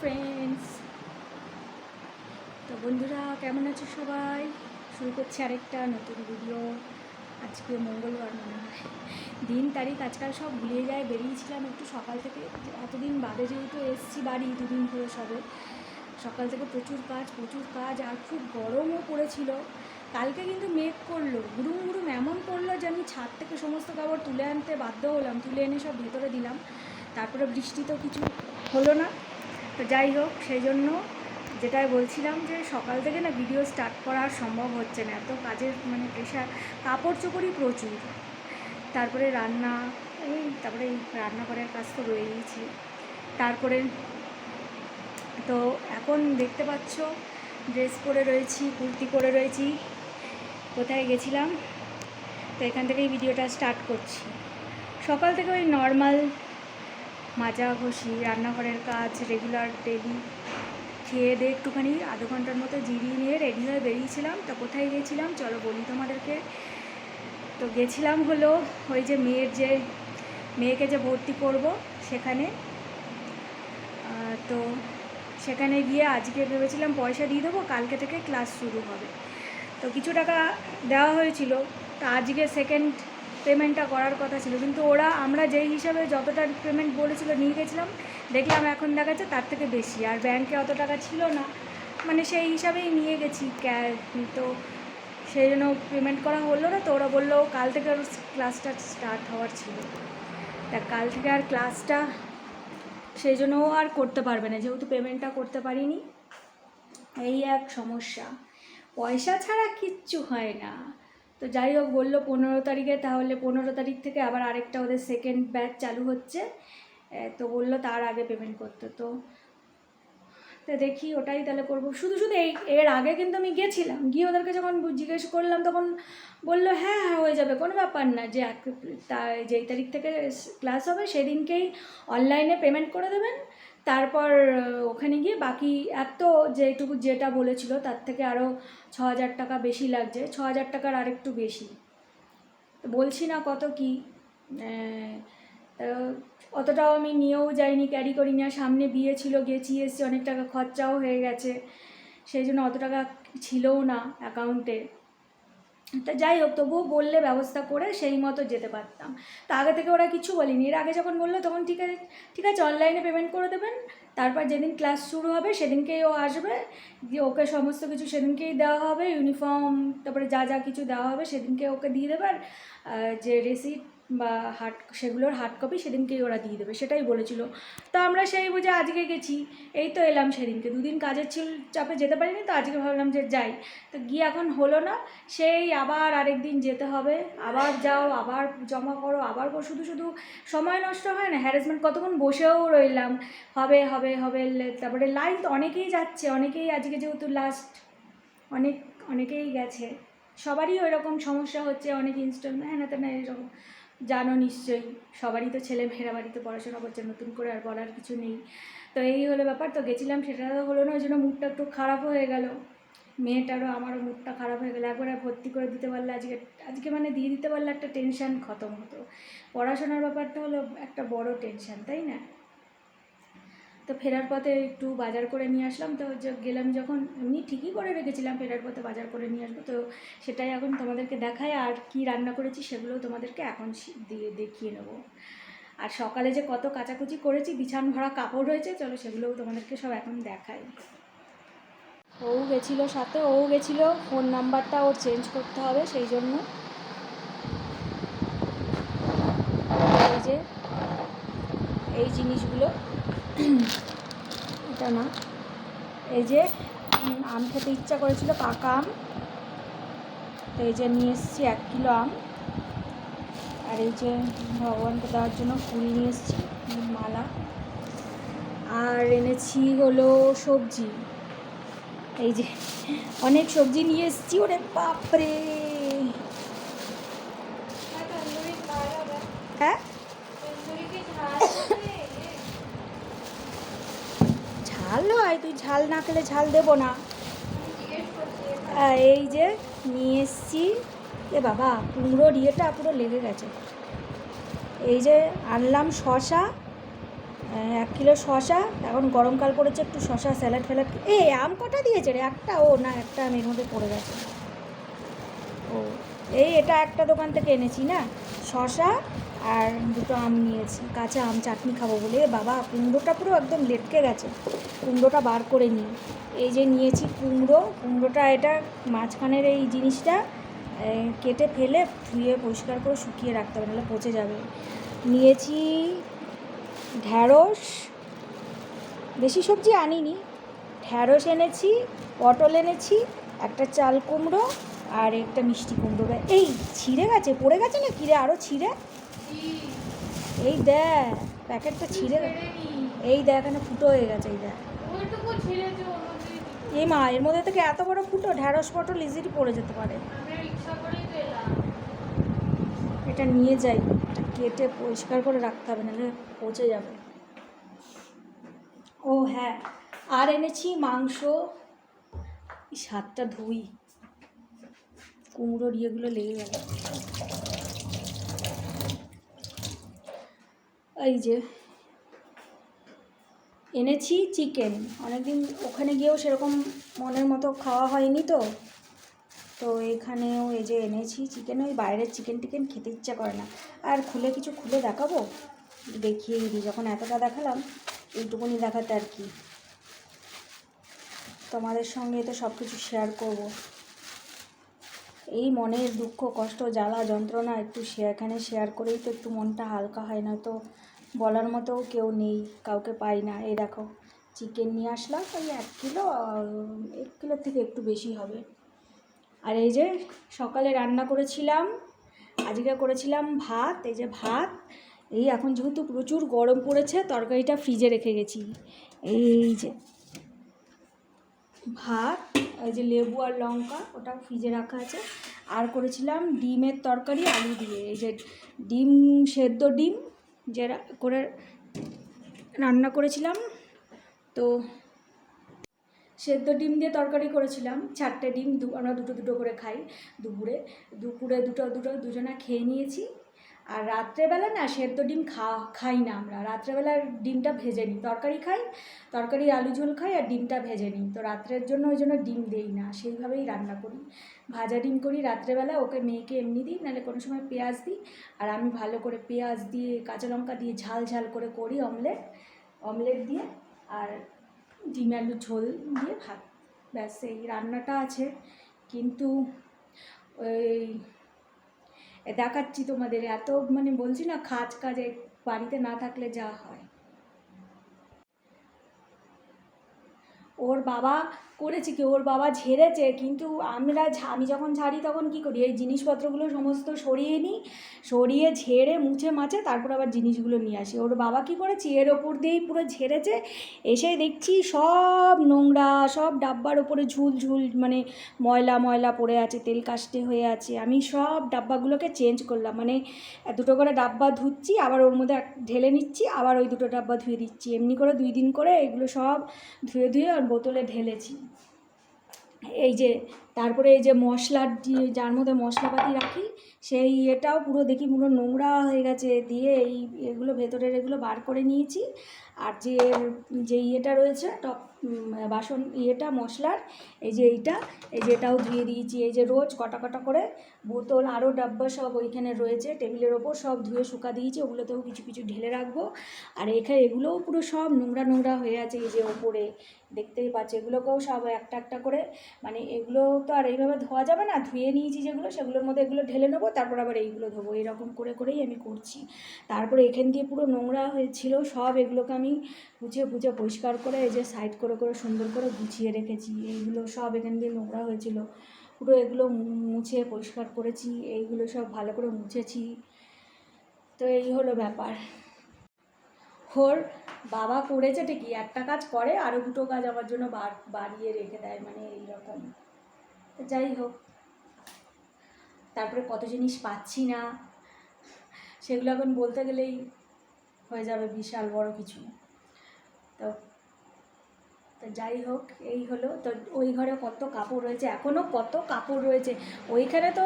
Friends তো বন্ধুরা, কেমন আছো সবাই? শুরু করছি আরেকটা নতুন ভিডিও আজকে মঙ্গলবার মনে হয়। দিন, তারিখ আজকাল সব ভুলিয়ে যায়, বেরিয়েছিলাম একটু সকাল থেকে। এতদিন বাদে যেহেতু এসছি বাড়ি দুদিন ধরে সবে। সকাল থেকে প্রচুর কাজ প্রচুর কাজ, আর খুব গরমও পড়েছিল। কালকে কিন্তু মেঘ করল গুরুম গুরুম এমন করল যে আমি ছাদ থেকে সমস্ত কাপড় তুলে আনতে বাধ্য হলাম, তুলে এনে সব ভেতরে দিলাম। তারপরে বৃষ্টি তো কিছু হলো না। তো যাই হোক, সেই জন্য যেটাই বলছিলাম যে সকাল থেকে না ভিডিও স্টার্ট করা সম্ভব হচ্ছে না। এত কাজের মানে প্রেশার কাপড় চোপড়ই প্রচুর। তারপরে রান্না, এই তারপরে এই রান্নাঘরের কাজ তো রয়েইছে। তারপরে তো এখন দেখতে পাচ্ছ ড্রেস পরে রয়েছি, কুর্তি পরে রয়েছি। কোথায় গেছিলাম? তো এখান থেকেই ভিডিওটা স্টার্ট করছি। সকাল থেকে ওই নর্মাল মাজা, ঘষি, রান্নাঘরের কাজ রেগুলার ডেলি খেয়ে দিয়ে একটুখানি আধ ঘণ্টার মতো জিরিয়ে নিয়ে রেডি হয়ে বেরিয়েছিলাম। তো কোথায় গিয়েছিলাম? চলো বলি তোমাদেরকে। তো গেছিলাম হলো ওই যে মেয়ের যে, মেয়েকে যে ভর্তি করব সেখানে। তো সেখানে গিয়ে আজকে ভেবেছিলাম পয়সা দিয়ে দেবো, কালকে থেকে ক্লাস শুরু হবে। তো কিছু টাকা দেওয়া হয়েছিল। তা আজকে সেকেন্ড পেমেন্টটা করার কথা ছিল। কিন্তু ওরা আমরা যেই হিসাবে যতটা পেমেন্ট বলেছিল নিয়ে গেছিলাম, দেখলাম এখন দেখাচ্ছে তার থেকে বেশি। আর ব্যাংকে অত টাকা ছিল না। মানে সেই হিসাবেই নিয়ে গেছি তো সেই জন্য পেমেন্ট করা হলো না। তো ওরা বলল, কাল থেকে আর ক্লাসটা স্টার্ট হওয়ার ছিল। তা কাল থেকে আর ক্লাসটা সেই জন্য আর করতে পারবে না। যেহেতু পেমেন্টটা করতে পারিনি। এই এক সমস্যা। পয়সা ছাড়া কিচ্ছু হয় না। তো যাই হোক, বলল পনেরো তারিখে, তাহলে পনেরো তারিখ থেকে আবার আরেকটা ওদের সেকেন্ড ব্যাচ চালু হচ্ছে। তো বলল তার আগে পেমেন্ট করতে। তো তো দেখি ওটাই তাহলে করব। শুধু শুধু এই, এর আগে কিন্তু আমি গেছিলাম। গিয়ে ওদেরকে যখন জিজ্ঞেস করলাম, তখন বলল হ্যাঁ হ্যাঁ হয়ে যাবে, কোনো ব্যাপার না। যে তা, যেই তারিখ থেকে ক্লাস হবে, সেদিনকেই অনলাইনে পেমেন্ট করে দেবেন। তারপর ওখানে গিয়ে বাকি এত যেটুকু যেটা বলেছিল তার থেকে আরও ছ হাজার টাকা বেশি লাগছে। ছ হাজার টাকার আরেকটু বেশি। বলছি না কত কি অতটাও আমি নিয়েও যাইনি ক্যারি করি না সামনে বিয়ে ছিল, গেছি, এসছি, অনেক টাকা খরচাও হয়ে গেছে। সেই জন্য অত টাকা ছিলও না অ্যাকাউন্টে তা যাই হোক, তবুও বললে ব্যবস্থা করে সেই মতো যেতে পারতাম। তা আগে থেকে ওরা কিছু বলিনি। এর আগে যখন বলল, তখন ঠিক আছে ঠিক আছে অনলাইনে পেমেন্ট করে দেবেন। তারপর যেদিন ক্লাস শুরু হবে, সেদিনকেই ও আসবে। দিয়ে ওকে সমস্ত কিছু সেদিনকেই দেওয়া হবে ইউনিফর্ম তারপরে যা যা কিছু দেওয়া হবে, সেদিনকে ওকে দিয়ে দেবে। আর যে রেসিট বা হার্ড সেগুলোর হার্ড কপি সেদিনকেই ওরা দিয়ে দেবে, সেটাই বলেছিল। তো আমরা সেই বুঝে আজকে গেছি, এই তো এলাম সেদিনকে, দুদিন কাজের ছিল চাপে যেতে পারিনি তো আজকে ভাবলাম যে যাই। তো গিয়ে এখন হলো না, সেই আবার আরেক দিন যেতে হবে, আবার যাও, আবার জমা করো, আবার করো, শুধু শুধু সময় নষ্ট হয় না হ্যারাসমেন্ট কতক্ষণ বসেও রইলাম, হবে হবে হবে তারপরে লাইন তো অনেকেই যাচ্ছে, অনেকেই আজকে যেহেতু লাস্ট অনেক, অনেকেই গেছে, সবারই ওই রকম সমস্যা হচ্ছে, অনেক ইনস্টল হ্যাঁ না তেনা এরকম। জানো নিশ্চয়ই, সবারই তো ছেলে মেয়েরা বাড়িতে পড়াশোনা করছে, নতুন করে আর বলার কিছু নেই। তো এই হলো ব্যাপার, তো গেছিলাম, সেটা তো হলো না, ওই জন্য মুডটা একটু খারাপ হয়ে গেল। মেয়েটারও, আমারও মুডটা খারাপ হয়ে গেলো, একবারে ভর্তি করে দিতে পারলে আজকে আজকে মানে দিয়ে দিতে পারলে একটা টেনশান খতম হতো। পড়াশোনার ব্যাপারটা হলো একটা বড় টেনশান তাই না? তো ফেরার পথে একটু বাজার করে নিয়ে আসলাম। তো গেলাম যখন, এমনি ঠিকই করে রেখেছিলাম ফেরার পথে বাজার করে নিয়ে আসব। তো সেটাই এখন তোমাদেরকে দেখায় আর কি রান্না করেছি সেগুলো তোমাদেরকে এখন দিয়ে দেখিয়ে নেব। আর সকালে যে কত কাচাকুচি করেছি, বিছান ভরা কাপড় রয়েছে, চলো সেগুলোও তোমাদেরকে সব এখন দেখাই। ও গেছিল সাথে, ও গেছিল, ফোন নাম্বারটা ওর চেঞ্জ করতে হবে সেই জন্য। এই যে, এই জিনিসগুলো। এটা না। এই যে আম খেতে ইচ্ছা করেছিল পাকা আম। তো এই যে নিয়ে এসেছি এক কিলো আম। আর এই যে ভগবানকে দেওয়ার জন্য ফুল নিয়ে এসেছি, মালা। আর এনেছি হলো সবজি। এই যে, অনেক সবজি নিয়ে এসেছি, ওরে বাপরে হ্যাঁ হয় তুই ঝাল না খেলে ঝাল দেবো না। এই যে নিয়ে এসছি। এ বাবা কুমড়োর ইয়েটা পুরো লেগে গেছে। এই যে আনলাম শশা এক কিলো শশা এখন গরমকাল পড়েছে একটু শশা স্যালাড ফ্যালাড এ আম কটা দিয়েছে রে? একটা? ও না একটা আম এর মধ্যে পড়ে গেছে। ও। এই এটা একটা দোকান থেকে এনেছি না? শশা আর দুটো আম নিয়েছি, কাঁচা আম চাটনি খাব বলে। বাবা, কুমড়োটা পুরো একদম লেটকে গেছে। কুমড়োটা বার করে নিই। এই যে নিয়েছি কুমড়ো, কুমড়োটা এটা মাঝখানের এই জিনিসটা কেটে ফেলে ধুয়ে পরিষ্কার করে শুকিয়ে রাখতে হবে, নাহলে পচে যাবে। নিয়েছি ঢ্যাঁড়স, বেশি সবজি আনিনি। ঢ্যাঁড়স এনেছি, পটল এনেছি, একটা চাল কুমড়ো আর একটা মিষ্টি কুমড়ো। এই ছিঁড়ে গেছে, পড়ে গেছে না কিরে আরও ছিঁড়ে? এই দেখ প্যাকেটটা ছিঁড়ে এই দেখ এখানে ফুটো হয়ে গেছে এই দেখ। এই মা এর মধ্যে থেকে এত বড় ফুটো ঢ্যাঁড়স পটল ইজিলি পড়ে যেতে পারে। এটা নিয়ে যাই। কেটে পরিষ্কার করে রাখতে হবে নাহলে পচে যাবে। ও হ্যাঁ। আর এনেছি মাংস। সাতটা ধুই। কুমড়োর ইয়েগুলো লেগে গেল। এই যে এনেছি চিকেন অনেকদিন ওখানে গিয়েও সেরকম মনের মতো খাওয়া হয়নি তো। তো এখানেও এই যে এনেছি চিকেন ওই বাইরের চিকেন টিকেন খেতে ইচ্ছা করে না। আর খুলে কিছু খুলে দেখাবো? দেখিয়ে দিই যখন এতটা দেখালাম, এইটুকুনি দেখাতে আর কি। তোমাদের সঙ্গে তো সব কিছু শেয়ার করব। এই মনের দুঃখ, কষ্ট, জ্বালা, যন্ত্রণা একটু এখানে শেয়ার করেই তো একটু মনটা হালকা হয় না তো বলার মতো কেউ নেই, কাউকে পাই না। এই দেখো চিকেন নিয়ে আসলাম, ওই এক কিলো এক কিলোর থেকে একটু বেশি হবে। আর এই যে সকালে রান্না করেছিলাম, আজকে করেছিলাম ভাত, এই যে ভাত, এই এখন যেহেতু প্রচুর গরম পড়েছে, তরকারিটা ফ্রিজে রেখে গেছি। এই যে ভাত এই যে লেবু আর লঙ্কা ওটা ফ্রিজে রাখা আছে। আর করেছিলাম ডিমের তরকারি, আলু দিয়ে। এই যে ডিম, সেদ্ধ ডিম যে রা- করে রান্না করেছিলাম, তো সেদ্ধ ডিম দিয়ে তরকারি করেছিলাম। চারটে ডিম, দু আমরা দুটো দুটো করে খাই দুপুরে। দুপুরে দুটো দুটো দুজনা খেয়ে নিয়েছি। আর রাত্রেবেলা না সেদ্ধ ডিম খা, খাই না আমরা। রাত্রেবেলার ডিমটা ভেজে নিই। তরকারি খাই, তরকারি, আলু ঝোল খাই আর ডিমটা ভেজে নিই। তো রাত্রের জন্য ওই জন্য ডিম দেই না, সেইভাবেই রান্না করি। ভাজা ডিম করি রাত্রেবেলা, ওকে মেয়েকে এমনি দিই, নাহলে কোনো সময় পেঁয়াজ দিই। আর আমি ভালো করে পেঁয়াজ দিয়ে, কাঁচা লঙ্কা দিয়ে ঝাল ঝাল করে করি অমলেট। অমলেট দিয়ে আর ডিম, আলু ঝোল দিয়ে ভাত। ব্যাস, এই রান্নাটা আছে। কিন্তু ওই দেখাচ্ছি তোমাদের। এত মানে বলছি না খাজ কাজে বাড়িতে না থাকলে যা হয়। ওর বাবা করেছে কি? ওর বাবা ঝেড়েছে, কিন্তু আমরা আমি যখন ঝাড়ি তখন কি করি? এই জিনিসপত্রগুলো সমস্ত সরিয়ে নিই, সরিয়ে ঝেড়ে মুছে মাছে তারপর আবার জিনিসগুলো নিয়ে আসি। ওর বাবা কি করেছে? এর ওপর দিয়েই পুরো ঝেড়েছে এসে দেখছি সব নোংরা, সব ডাব্বার ওপরে ঝুল ঝুল মানে ময়লা ময়লা পড়ে আছে, তেল কাস্টে হয়ে আছে। আমি সব ডাব্বাগুলোকে চেঞ্জ করলাম মানে দুটো করে ডাব্বা ধুচ্ছি, আবার ওর মধ্যে ঢেলে নিচ্ছি, আবার ওই দুটো ডাব্বা ধুয়ে দিচ্ছি। এমনি করে দুই দিন করে এগুলো সব ধুয়ে ধুয়ে বোতলে ঢেলেছি। এই যে, তারপরে এই যে মশলা যার মধ্যে মশলাপাতি রাখি, সেই এটাও পুরো দেখি পুরো নোংরা হয়ে গেছে, দিয়ে এই এগুলো ভেতরের এগুলো বার করে নিয়েছি। আর যে যে ইয়েটা রয়েছে, টপ বাসন ইয়েটা, মশলার, এই যে এইটা, এই যে এটাও ধুয়ে দিয়েছি। এই যে রোজ কটা কটা করে বোতল আরও ডাব্বা সব ওইখানে রয়েছে, টেবিলের ওপর সব ধুয়ে শুকা দিয়েছি, ওগুলোতেও কিছু কিছু ঢেলে রাখব। আর এখানে এগুলোও পুরো সব নোংরা নোংরা হয়ে আছে এই যে ওপরে, দেখতেই পাচ্ছি, এগুলোকেও সব একটা একটা করে মানে এগুলো তো আর এইভাবে ধোয়া যাবে না, ধুয়ে নিয়েছি যেগুলো, সেগুলোর মধ্যে এগুলো ঢেলে নেব, তারপর আবার এইগুলো ধোবো, এরকম করে করেই আমি করছি। তারপরে এখান দিয়ে পুরো নোংরা হয়েছিল, সব এগুলোকে আমি মুছে বুঝে পরিষ্কার করে এই যে সাইড করে করে করে সুন্দর করে গুছিয়ে রেখেছি। এইগুলো সব এখান দিয়ে নোংরা হয়েছিল। পুরো এগুলো মুছে পরিষ্কার করেছি। এইগুলো সব ভালো করে মুছেছি। তো এই হলো ব্যাপার। ওর বাবা করেছে ঠিকই। একটা কাজ করে আরও দুটো কাজ আমার জন্য বাড়িয়ে রেখে দেয়। মানে এইরকম তো যাই হোক। তারপরে কত জিনিস পাচ্ছি না। সেগুলো এখন বলতে গেলেই হয়ে যাবে বিশাল বড় কিছু। তো তো যাই হোক, এই হলো। তো ওই ঘরে কত কাপড় রয়েছে এখনও কত কাপড় রয়েছে। ওইখানে তো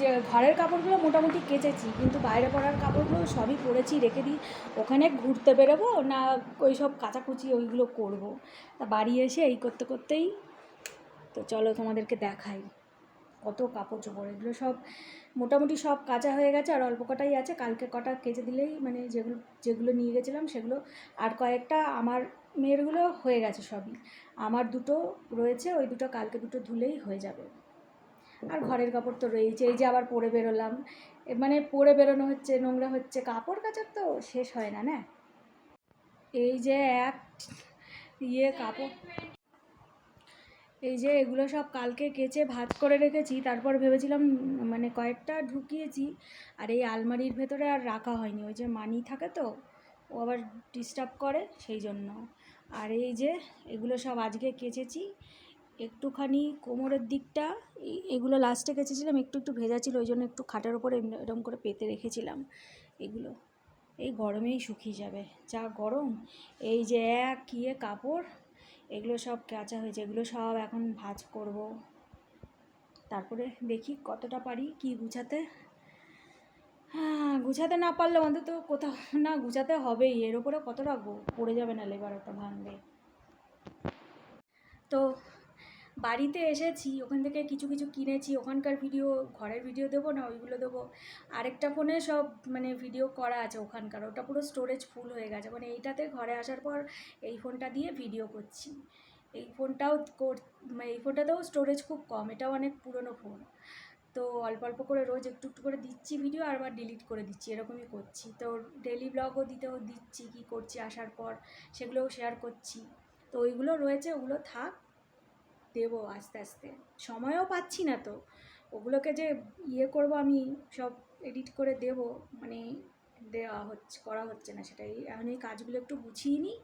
যে ঘরের কাপড়গুলো মোটামুটি কেচেছি, কিন্তু বাইরে পড়ার কাপড়গুলো সবই পরেছি, রেখে দিই। ওখানে ঘুরতে বেরোবো না ওই সব কাচাকুচি ওইগুলো করব। তা বাড়ি এসে এই করতে করতেই তো চলো তোমাদেরকে দেখাই কত কাপড় চোপড়, এগুলো সব মোটামুটি সব কাঁচা হয়ে গেছে আর অল্প কটাই আছে। কালকে কটা কেচে দিলেই মানে যেগুলো যেগুলো নিয়ে গেছিলাম সেগুলো। আর কয়েকটা আমার মেয়েরগুলো হয়ে গেছে সবই। আমার দুটো রয়েছে, ওই দুটো কালকে দুটো ধুলেই হয়ে যাবে। আর ঘরের কাপড় তো রয়েছে এই যে আবার পরে বেরোলাম। মানে পরে বেরোনো হচ্ছে, নোংরা হচ্ছে কাপড় কাচার তো শেষ হয় না না? এই যে এক ইয়ে কাপড়। এই যে এগুলো সব কালকে কেচে ভাত করে রেখেছি, তারপর ভেবেছিলাম মানে কয়েকটা ঢুকিয়েছি। আর এই আলমারির ভেতরে আর রাখা হয়নি, ওই যে মানি থাকে তো, ও আবার ডিস্টার্ব করে, সেই জন্য। আর এই যে এগুলো সব আজকে কেচেছি, একটুখানি কোমরের দিকটা এগুলো লাস্টে কেচেছিলাম, একটু একটু ভেজা ছিল, ওই জন্য একটু খাটের ওপরে এরকম করে পেতে রেখেছিলাম এগুলো। এই গরমেই শুকিয়ে যাবে, যা গরম। এই যে এক ইয়ে কাপড়, এগুলো সব কাঁচা হয়েছে, এগুলো সব এখন ভাজ করব। তারপরে দেখি কতটা পারি, কি গুছাতে। গুছাতে না পারলে অন্তত কোথাও না গুছাতে হবেই। এর ওপরে কত রাখব পড়ে যাবে না লেবার ওটা ভাঙবে তো বাড়িতে এসেছি, ওখান থেকে কিছু কিছু কিনেছি। ওখানকার ভিডিও ঘরের ভিডিও দেবো না, ওইগুলো দেবো। আরেকটা ফোনে সব মানে ভিডিও করা আছে ওখানকার। ওটা পুরো স্টোরেজ ফুল হয়ে গেছে। মানে এইটাতে ঘরে আসার পর এই ফোনটা দিয়ে ভিডিও করছি। এই ফোনটাও কর- মানে এই ফোনটাতেও স্টোরেজ খুব কম। এটাও অনেক পুরনো ফোন তো অল্প অল্প করে রোজ একটু একটু করে দিচ্ছি ভিডিও আর আবার ডিলিট করে দিচ্ছি, এরকমই করছি। তো ডেলি ব্লগও দিতেও দিচ্ছি কী করছি আসার পর, সেগুলোও শেয়ার করছি। তো ওইগুলো রয়েছে, ওগুলো থাক, দেবো আস্তে আস্তে। সময়ও পাচ্ছি না তো। ওগুলোকে যে ইয়ে করব আমি, সব এডিট করে দেব মানে দেওয়া হচ্ছে, করা হচ্ছে না সেটাই। এখন এই কাজগুলো একটু গুছিয়ে নিই,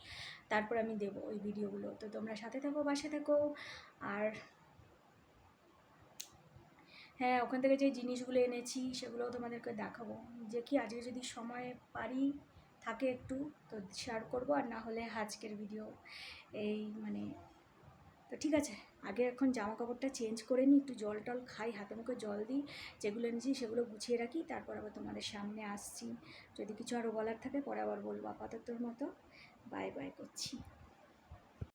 তারপর আমি দেবো ওই ভিডিওগুলো তো তোমরা সাথে থাকো বাসে থাকো, আর হ্যাঁ ওখান থেকে যে জিনিসগুলো এনেছি সেগুলোও তোমাদেরকে দেখাবো। কি আজকে যদি সময় পারি, থাকে একটু, তো শেয়ার করব আর না হলে আজকের ভিডিও এই মানে তো ঠিক আছে, আগে এখন জামা কাপড়টা চেঞ্জ করে নিই, একটু জল টল খাই, হাতে মুখে জল দিই, যেগুলো এনেছি সেগুলো গুছিয়ে রাখি, তারপর আবার তোমাদের সামনে আসছি। যদি কিছু আরও বলার থাকে, পরে আবার বলব আপাততর মতো। বাই বাই করছি।